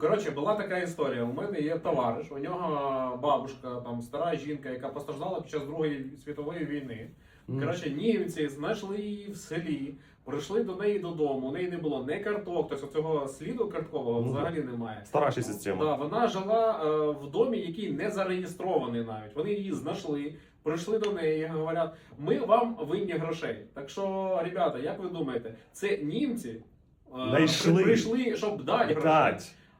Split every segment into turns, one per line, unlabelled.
Коротше, була така історія. У мене є товариш, у нього бабушка, там стара жінка, яка постраждала під час Другої світової війни. Коротше, німці знайшли її в селі, прийшли до неї додому. У неї не було не карток, тобто цього сліду карткового
Ну,
взагалі немає.
Старша система.
Да, вона жила е, в домі, який не зареєстрований навіть. Вони її знайшли, прийшли до неї і говорять: ми вам винні грошей. Так що, ребята, як ви думаєте, це німці е,
Знайшли.
прийшли, щоб дати грошей.
Дать.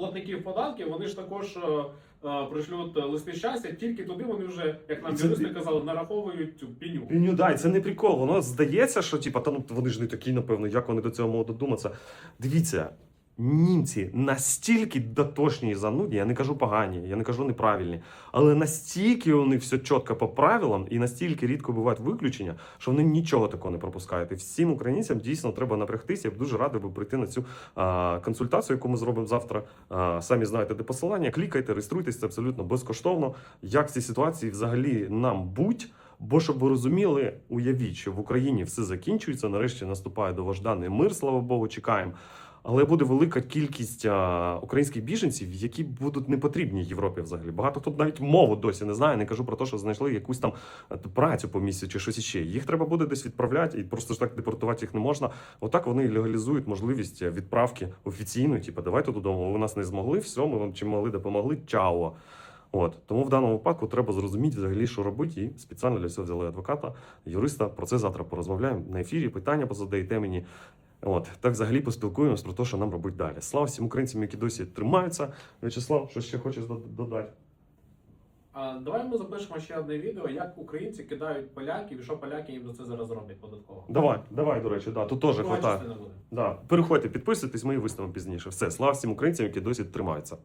платників податків, вони ж також е, е, пришлють листи щастя, тільки туди вони вже, як нам юристи казали, нараховують цю піню.
Ну, дай, це не прикол. Воно здається, що типа, та ну вони ж не такі, напевно, як вони до цього можуть додуматися. Дивіться, німці настільки дотошні і занудні, я не кажу погані, я не кажу неправильні, але настільки вони все чітко по правилам і настільки рідко бувають виключення, що вони нічого такого не пропускають. І всім українцям дійсно треба напрягтися. Я б дуже радий би прийти на цю а, консультацію, яку ми зробимо завтра. А, самі знаєте, де посилання. Клікайте, реєструйтесь, абсолютно безкоштовно. Як в цій ситуації взагалі нам будь? Бо щоб ви розуміли, уявіть, що в Україні все закінчується. Нарешті наступає довожданий мир, слава Богу, чекаємо. Але буде велика кількість а, українських біженців, які будуть не потрібні Європі взагалі. Багато хто навіть мову досі не знає. Не кажу про те, що знайшли якусь там е, працю по місці чи щось іще. Їх треба буде десь відправляти, і просто ж так депортувати їх не можна. Отак вони легалізують можливість е, відправки офіційної. Типу, давайте додому. Ви нас не змогли, все, ми вам чим могли допомогли. Чао. От тому в даному випадку треба зрозуміти взагалі, що робити, і спеціально для цього взяли адвоката, юриста. Про це завтра порозмовляємо на ефірі. Питання позадаєте мені. От так взагалі поспілкуємось про те, що нам робити далі. Слава всім українцям, які досі тримаються. В'ячеслав, що ще хочеш додати?
А давай ми запишемо ще одне відео, як українці кидають поляків і що поляки їм за це зараз роблять податково.
Давай, давай, до речі, да, тут теж хватає. Да. Переходьте, підписуйтесь, ми і виставимо пізніше. Все, слава всім українцям, які досі тримаються.